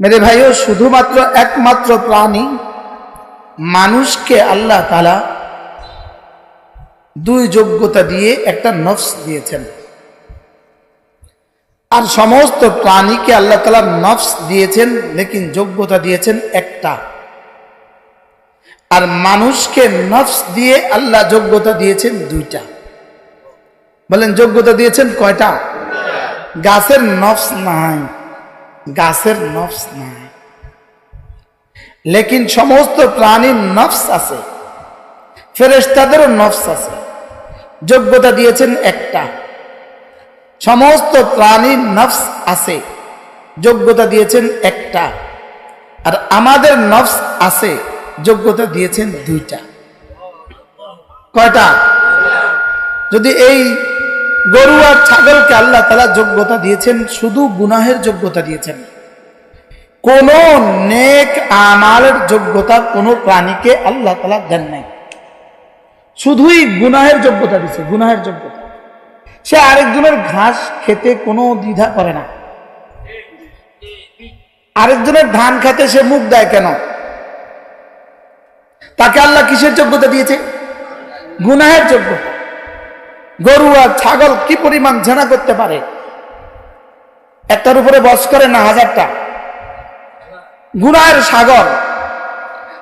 মেরে ভাইও, শুধুমাত্র একমাত্র প্রাণী মানুষকে আল্লাহ তালা দুই যোগ্যতা দিয়ে একটা নফস দিয়েছেন। আর সমস্ত প্রাণীকে আল্লাহ তালা নফস দিয়েছেন, লেকিন যোগ্যতা দিয়েছেন একটা। আর মানুষকে নফস দিয়ে আল্লাহ যোগ্যতা দিয়েছেন দুইটা। বলেন, যোগ্যতা দিয়েছেন কয়টা? গাছের নফস নাই। গাছের নফস নাই। লেকিন সমস্ত প্রাণীর নফস আছে। ফেরেস্তাদেরও নফস আছে। যোগ্যতা দিয়েছেন একটা। সমস্ত প্রাণীর নফস আছে। যোগ্যতা দিয়েছেন একটা। আর আমাদের নফস আছে। যোগ্যতা দিয়েছেন দুইটা। কয়টা? যদি এই গরু আর ছাগলকে আল্লাহ তালা যোগ্যতা দিয়েছেন, শুধু গুনাহের যোগ্যতা দিয়েছেন। কোন নেক আমালের যোগ্যতা কোনো প্রাণীকে আল্লাহ তালা দেন নাই। শুধুই গুনাহের যোগ্যতা দিছে গুনাহের যোগ্যতা। সে আরেকজনের ঘাস খেতে কোনো দ্বিধা করে না। আরেকজনের ধান খেতে সে মুখ দেয় কেন? তাকে আল্লাহ কিসের যোগ্যতা দিয়েছে? গুনাহের যোগ্যতা। গরু আর ছাগল কি পরিমাণ ঝেনা করতে পারে? একটার উপরে বস করে না হাজারটা? গুনাহের সাগর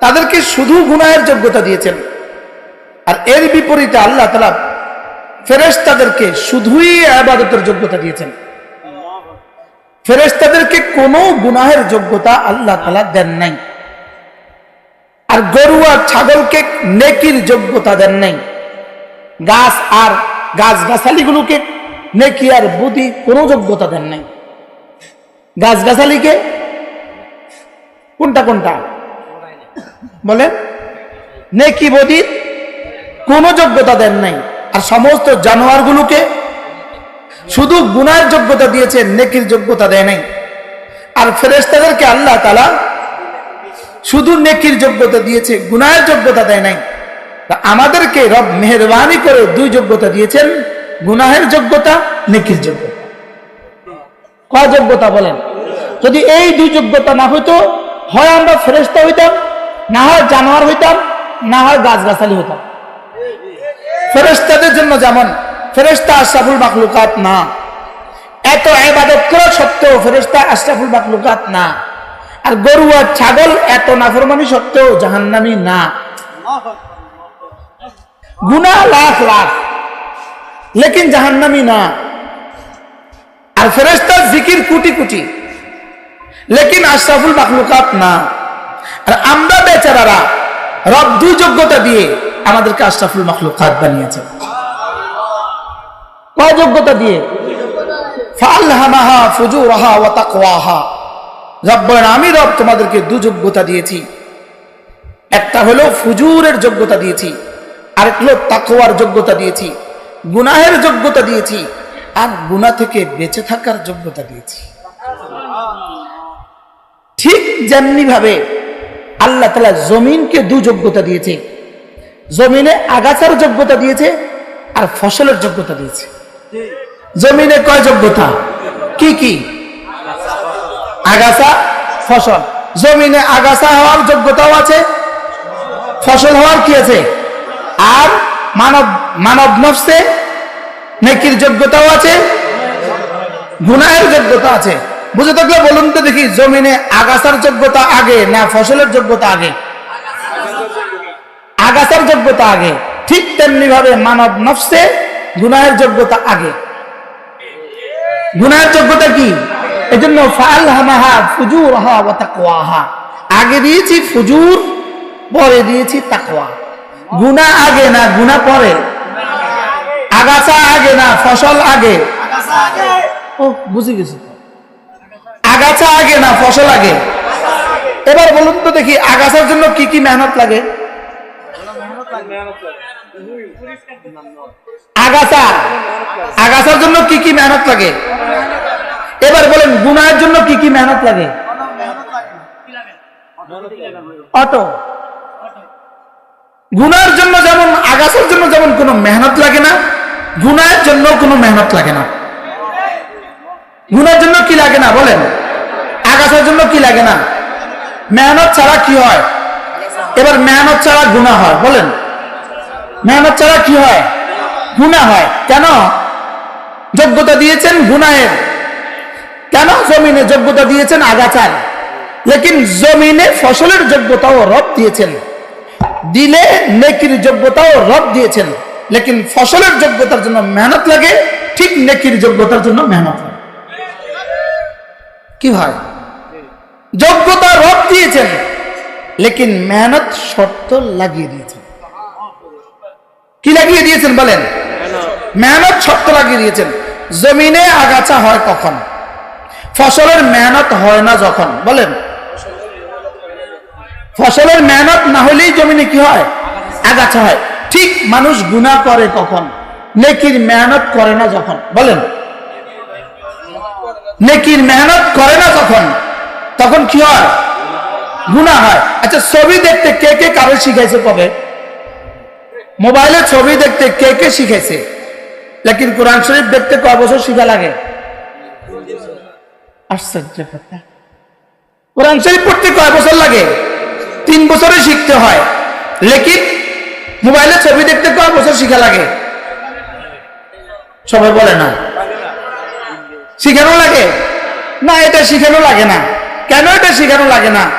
তাদেরকে শুধু গুনাহের যোগ্যতা দিয়েছেন। আর এর বিপরীতে আল্লাহ তালা ফেরেস্তাদেরকে শুধুই আবাদতের যোগ্যতা দিয়েছেন। ফেরেস্তাদেরকে কোনো গুনাহের যোগ্যতা আল্লাহ তালা দেন নাই। আর গরু আর ছাগলকে নেকির যোগ্যতা দেন নাই। গাছ, আর গাছ গাছালিগুলোকে নেকি আর বুদ্ধি কোনো যোগ্যতা দেন নাই। গাছ গাছালিকে কোনটা কোনটা? বলেন। নেকি বদি কোনো যোগ্যতা দেন নাই। আর সমস্ত জানোয়ারগুলোকে শুধু গুনার যোগ্যতা দিয়েছে, নেকির যোগ্যতা দেয় নাই। আর ফেরেস্তাদেরকে আল্লাহ তালা শুধু নেকির যোগ্যতা দিয়েছে গুনায়ের যোগ্যতা দেয় নাই। আমাদেরকে রব মেহরবানি করে দুই যোগ্যতা দিয়েছেন, গুনাহের যোগ্যতা, নেকির যোগ্যতা। কয় যোগ্যতা বলেন? যদি এই দুই যোগ্যতা না হইতো, হয় আমরা ফেরেস্তা হইতাম, না হয় জানোয়ার হইতাম, না হয় গাছগাছালি হইতাম। ফেরেস্তাদের জন্য যেমন ফেরেস্তা আশরাফুল মাকলুকাত না। এত এবাদত করা সত্ত্বেও ফেরেস্তা আশরাফুল মাকলুকাত না। আর গরু আর ছাগল এত নাফরমানি সত্ত্বেও জাহান্নামি না। গুনা লাখ লাখ। লেকিন জাহান্নামি না। আর ফেরেস্তার জিকির কোটি কোটি। লেকিন আশরাফুল মাকলুকাত না। আর আমরা বেচারারা রব দুই যোগ্যতা দিয়ে আমাদেরকে আশরাফুল মাকলুকাত বানিয়েছে। কয় দিয়ে? ফালহামাহা ফুজুরাহা ওয়া তাকওয়াহা। রব আমি রব তোমাদেরকে দু যোগ্যতা দিয়েছি। একটা হলো ফুজুরের যোগ্যতা দিয়েছি। আরেক হলো তাকওয়ার যোগ্যতা দিয়েছি, গুনাহের যোগ্যতা দিয়েছি, আর গুনাহ থেকে বেঁচে থাকার যোগ্যতা দিয়েছি। ঠিক যেমনি ভাবে আল্লাহ তালা জমিনকে দু যোগ্যতা দিয়েছে, জমিনে আগাছার যোগ্যতা দিয়েছে, আর ফসলের যোগ্যতা দিয়েছে। জমিনে কয় যোগ্যতা? কি কি? আগাছা, ফসল। জমিনে আগাছা হওয়ার যোগ্যতাও আছে, ফসল হওয়ার কি আছে? আর মানব মানব নফসে নেকির যোগ্যতাও আছে, গুনাহের যোগ্যতা আছে। বুঝে থাকলে বলুন তো দেখি, জমিনে আগাছার যোগ্যতা আগে না ফসলের যোগ্যতা আগে? আগাছার যোগ্যতা আগে। ঠিক তেমনি ভাবে মানব নফসে গুনাহের যোগ্যতা আগে। গুনাহের যোগ্যতা কি? এজন্য ফালহামাহা ফুজুরহা ওয়া তাকওয়াহা। আগে দিয়েছি ফুজুর, পরে দিয়েছি তাকওয়া। গুনাহ আগে না গুনাহ পরে? আগাছা আগে না ফসল আগে? ও, বুঝে গেছি। আগাছা আগে না ফসল আগে? এবার বলুন তো দেখি, আগাছার জন্য কি কি মেহনত লাগে? আগাছা। আগাছার জন্য কি কি মেহনত লাগে? এবার বলেন গুনাহের জন্য কি কি মেহনত লাগে? অটো। গুনার জন্য যেমন আগাছার জন্য যেমন কোনো মেহনত লাগে না গুনাহের জন্য কোনো মেহনত লাগে না। গুনার জন্য কি লাগে না বলেন? আগাছার জন্য কি লাগে না? মেহনত ছাড়া কি হয়? এবার মেহনত ছাড়া গুণা হয়, বলেন। মেহনত ছাড়া কি হয়? গুণা হয়। কেন? যোগ্যতা দিয়েছেন গুনাহের। কেন জমিনে যোগ্যতা দিয়েছেন আগাছার? লেকিন জমিনে ফসলের যোগ্যতাও রব দিয়েছেন। দিলে নেকির যোগ্যতাও রব দিয়েছেন। লেকিন ফসলের যোগ্যতার জন্য মেহনত লাগে, ঠিক নেকির যোগ্যতার জন্য মেহনত লাগে। কি হয় যোগ্যতা রব দিয়েছেন, লেকিন মেহনত শর্ত লাগিয়ে দিয়েছেন। কি লাগিয়ে দিয়েছেন বলেন? মেহনত শর্ত লাগিয়ে দিয়েছেন। জমিনে আগাছা হয় কখন? ফসলের মেহনত হয় না যখন? বলেন। ফসলের মেহনত না হলেই জমিনে কি হয়? আগাছা হয়। ঠিক মানুষ গুণা করে কখন? নেকির মেহনত করে না যখন? বলেন। নেকির মেহনত করে না তখন তখন কি হয়? গুণা হয়। আচ্ছা ছবি দেখতে কে কে কারও শিখাইছে কবে? মোবাইলে ছবি দেখতে কে কে শিখেছে লেকিন কোরআন শরীফ দেখতে কয় বছর শিখা লাগে? আশ্চর্য কথা। কোরআন শরীফ পড়তে কয় বছর লাগে? তিন বছরে শিখতে হয়। লেকিন মোবাইলে ছবি দেখতে কয় বছর শিখা লাগে। সবাই বলে না। শিখানো লাগে? না, এটা শিখানো লাগে না। কেন এটা শিখানো লাগে না?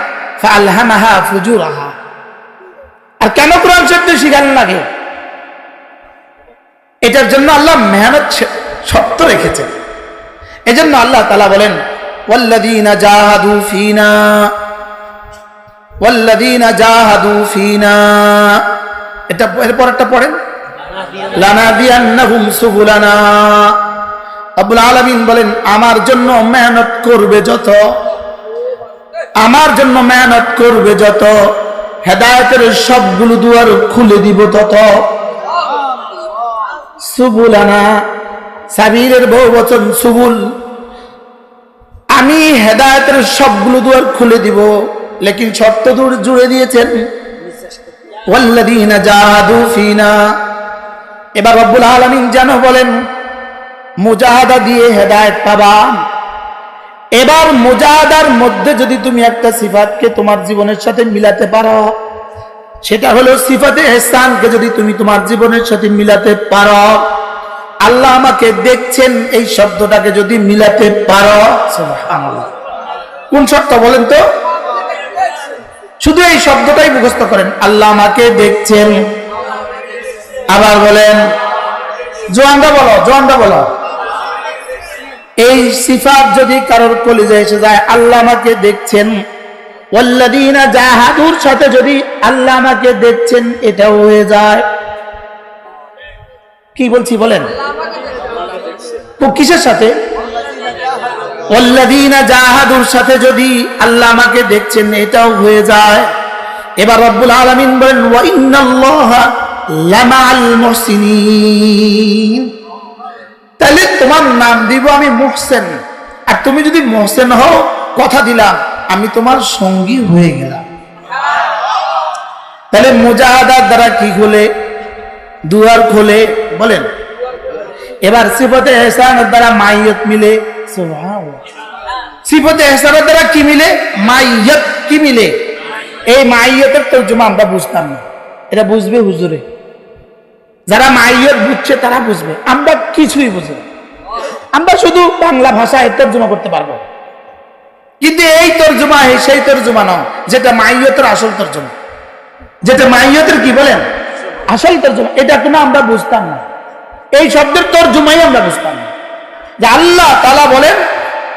ফালহামাহা ফুজুরাহা। আর কেন কোরআন শব্দ শিখানো লাগে? এটার জন্য আল্লাহ মেহনত শর্ত রেখেছেন। এজন্য আল্লাহ তালা বলেন, ওয়াল্লাযীনা জাহাদু ফিনা এটা এরপর একটা পড়েন? বলেন, আমার জন্য মেহনত করবে যত, আমার জন্য মেহনত করবে যত, হেদায়তের সবগুলো দুয়ার খুলে দিব তত। সুবুলানা, সাবিরের বহু বচন সুবুল, আমি হেদায়তের সবগুলো দুয়ার খুলে দিব। লেকিন শর্ত জুড়ে দিয়েছেন। এবার রব্বুল আলামিন যেন বলেন, মুজাহাদা দিয়ে হেদায়েত পাবা। এবার মুজাহাদার মধ্যে যদি তুমি একটা সিফাতকে তোমার জীবনের সাথে মিলাতে পারো, সেটা হলো সিফাতে এহসানকে যদি তুমি তোমার জীবনের সাথে মিলাতে পারো, আল্লাহ আমাকে দেখছেন এই শব্দটাকে যদি মিলাতে পারো। কোন শর্ত বলেন তো? শুধু এই শব্দটাই মুখস্থ করেন। আল্লাহ আমাকে দেখছেন। আবার বলেন জোয়ানটা বলো জোয়ানটা বলো। এই সিফাত যদি কারোর কলিজে এসে যায়, আল্লাহ আমাকে দেখছেন। ওয়াল্লাযীনা জাহাদুর সাথে যদি আল্লাহ আমাকে দেখছেন, এটাও হয়ে যায়। কি বলছি বলেন? তো কিসের সাথে? জাহাদুর সাথে যদি আল্লাহ আমাকে দেখছেন, এটাও হয়ে যায়। এবার রব্বুল আলামিন বলেন তাহলে তোমার নাম দিব আমি মুহসেন। আর তুমি যদি মোহসেন হও, কথা দিলাম, আমি তোমার সঙ্গী হয়ে গেলাম। তাহলে মুজাহাদার দ্বারা কি খোলে দুয়ার খোলে, বলেন। এবার সিফতে এহসানের দ্বারা মাইয়ত মিলে। সিফতে দ্বারা কি মিলে? মাইয়ত কি মিলে? এই মাইয়তের তর্জমা আমরা বুঝতাম না। এটা বুঝবে হুজুরে। যারা মাইয়ত বুঝছে, তারা বুঝবে। আমরা কিছুই আমরা শুধু বাংলা ভাষায় তর্জমা করতে পারব। কিন্তু এই তর্জমা সেই তর্জমা নয়, যেটা মাইয়তের আসল তর্জমা। যেটা মাইয়তের কি বলেন? আসল তর্জমা। এটা কিনা আমরা বুঝতাম না। এই শব্দের তর্জমাই আমরা বুঝতাম না। যে আল্লাহ তালা বলেন,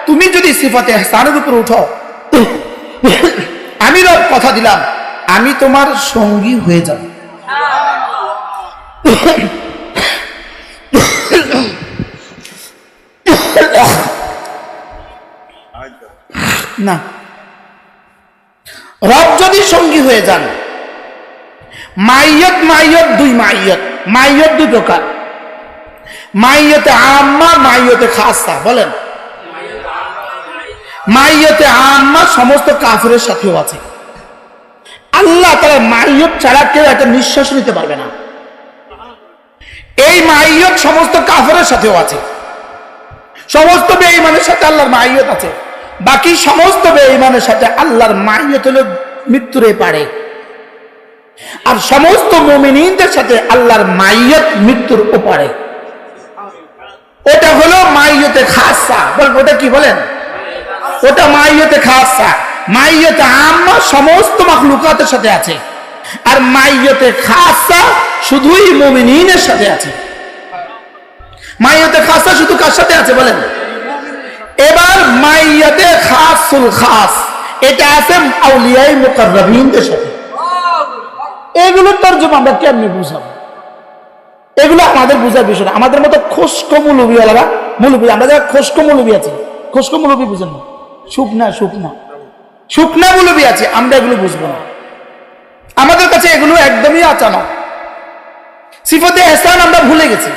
তুমি যদি সিফাতে স্থানের উপর উঠো, আমি রব কথা দিলাম, আমি তোমার সঙ্গী হয়ে যাব। না। রব যদি সঙ্গী হয়ে যান, মাইয়ত মাইয়ত দুই মাইয়ত মাইয়ত দুই প্রকার। মাইয়তে আম্মা, মাইয়তে খাসা বলেন। মাইয়তে আম্মা সমস্ত কাফের সাথেও আছে। আল্লাহ তারা মাইয়ত ছাড়া কেউ একটা নিঃশ্বাস নিতে পারবে না। এই মাইয়ত সমস্ত কাফের সাথেও আছে। সমস্ত বেঈমানের সাথে আল্লাহর মাইয়ত আছে। বাকি সমস্ত বেঈমানের সাথে আল্লাহর মাইয়ত হলো মৃত্যুরে পারে। আর সমস্ত মুমিনদের সাথে আল্লাহর মাইয়ত মৃত্যুর ওপারে। ওটা হলো মাইয়তে খাসা। বলেন ওটা কি বলেন? ওটা মাইয়তে খাসা। মাইয়তে আম্মা সমস্ত মাখলুকাতের সাথে আছে। আর মাইয়তে খাসা শুধুই মুমিনের সাথে আছে। মাইয়তে খাসা শুধু কার সাথে আছে বলেন? এবার মাইয়াতে খাসুল খাস। এটা আছে আউলিয়াই মুকাররাবিনদের সাথে। এগুলোর তর্জমা আমরা কেমনি বুঝাবো? এগুলো আমাদের বুঝার বিষয় না। আমাদের মতো খোস্ক মুলুবি আলাদা মুলুবি, আমরা যারা খোস্ক মুলুবি আছি খোস্ক মুলুবি বুঝেন না। শুকনা শুকনা। শুকনা মুলুবি আছে, আমরা এগুলো বুঝব না। আমাদের কাছে এগুলো একদমই আচানক। সিফতে এসান আমরা ভুলে গেছি।